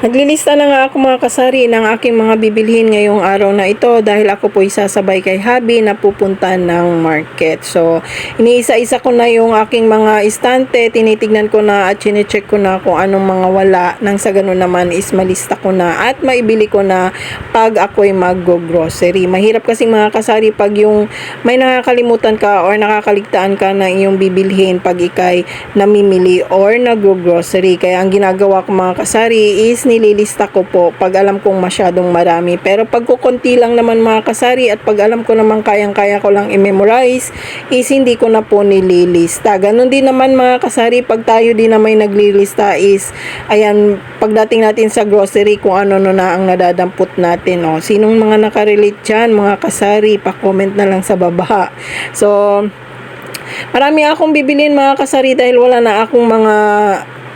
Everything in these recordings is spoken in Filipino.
Naglilista na nga ako mga kasari ng aking mga bibilhin ngayong araw na ito dahil ako po isasabay kay Habi na pupunta ng market. So, iniisa-isa ko na yung aking mga istante, tinitignan ko na at chinecheck ko na kung anong mga wala. Nang sa ganun naman is malista ko na at maibili ko na pag ako'y mag-grocery. Mahirap kasi mga kasari pag yung may nakakalimutan ka or nakakaligtaan ka na iyong bibilhin pag ikay namimili or nag-grocery. Kaya ang ginagawa ko mga kasari is nililista ko po pag alam kong masyadong marami. Pero pag kukunti lang naman mga kasari at pag alam ko naman kayang-kaya ko lang i-memorize, is hindi ko na po nililista. Ganon din naman mga kasari, pag tayo din na may naglilista is, ayan, pagdating natin sa grocery, kung ano no na ang nadadampot natin. Oh. Sinong mga nakarelate dyan, mga kasari, pa-comment na lang sa baba. So, marami akong bibilin mga kasari dahil wala na akong mga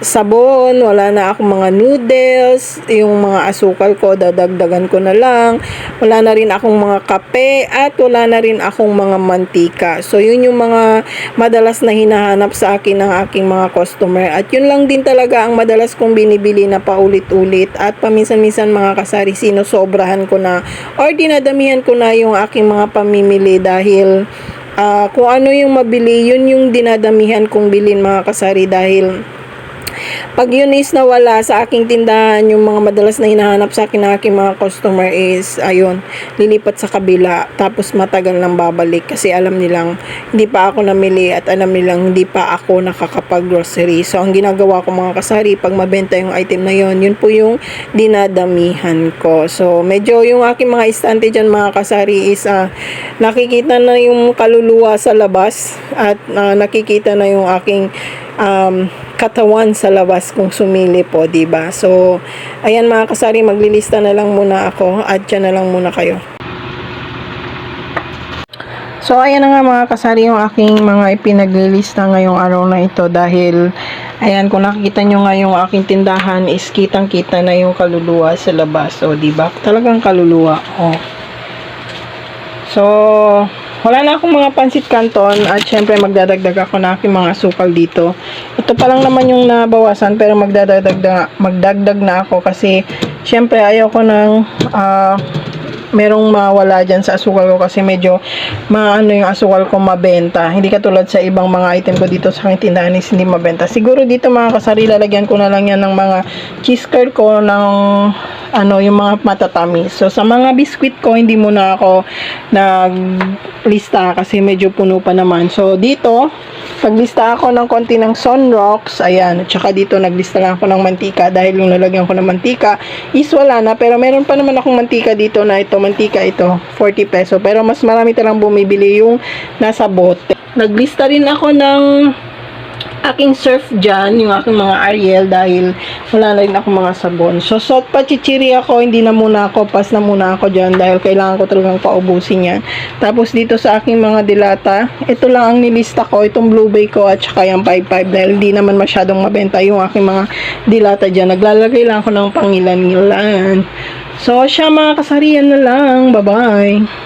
sabon, wala na akong mga noodles, yung mga asukal ko, dadagdagan ko na lang. Wala na rin akong mga kape at wala na rin akong mga mantika. So, yun yung mga madalas na hinahanap sa akin ng aking mga customer. At yun lang din talaga ang madalas kong binibili na paulit-ulit. At paminsan-minsan mga kasari, sinosobrahan ko na or dinadamihan ko na yung aking mga pamimili dahil ah, kung ano yung mabili, yun yung dinadamihan kong bilin mga kasari dahil pag yun is nawala sa aking tindahan, yung mga madalas na hinahanap sa akin ng aking mga customer is, ayun, lilipat sa kabila, tapos matagal nang babalik kasi alam nilang hindi pa ako namili at alam nilang hindi pa ako nakakapag-grocery. So, ang ginagawa ko mga kasari, pag mabenta yung item na yun, yun po yung dinadamihan ko. So, medyo yung aking mga istante dyan mga kasari is, ah, nakikita na yung kaluluwa sa labas at ah, nakikita na yung aking um, katawan sa labas kung sumili po, 'di ba? So, ayan mga kasari, maglilista na lang muna ako at dyan na lang muna kayo. So, ayan na nga mga kasari yung aking mga ipinaglilista ngayong araw na ito dahil ayan, kung nakikita nyo nga yung aking tindahan is kitang-kita na yung kaluluwa sa labas. So, di ba? Talagang kaluluwa. Oh. So, wala na akong mga pansit canton at syempre magdadagdag ako na aking mga sukal dito. Ito pa lang naman yung nabawasan pero magdadagdag na, magdagdag na ako kasi syempre ayaw ko ng ah, merong mawala dyan sa asukal ko kasi medyo maano yung asukal ko mabenta. Hindi katulad sa ibang mga item ko dito sa aking tindahan is hindi mabenta. Siguro dito mga kasari lalagyan ko na lang yan ng mga cheese curd ko ng ano yung mga matatamis. So sa mga biscuit ko hindi muna ako naglista kasi medyo puno pa naman. So dito naglista ako ng konti ng sunrocks. Ayan. At saka dito naglista lang ako ng mantika dahil yung lalagyan ko ng mantika is wala na. Pero meron pa naman akong mantika dito na ito. Mantika ito. 40 peso. Pero mas marami talang bumibili yung nasa bote. Naglista rin ako ng aking surf dyan, yung aking mga Ariel dahil wala na rin ako mga sabon. So, salt pa chichiri ako, hindi na muna ako, pas na muna ako dyan dahil kailangan ko talagang paubusin yan. Tapos dito sa aking mga dilata, ito lang ang nilista ko, itong Blue Bay ko at saka yung 55 dahil hindi naman masyadong mabenta yung aking mga dilata dyan. Naglalagay lang ako ng pangilan-ngilan. So, siya mga kasarian na lang. Bye-bye!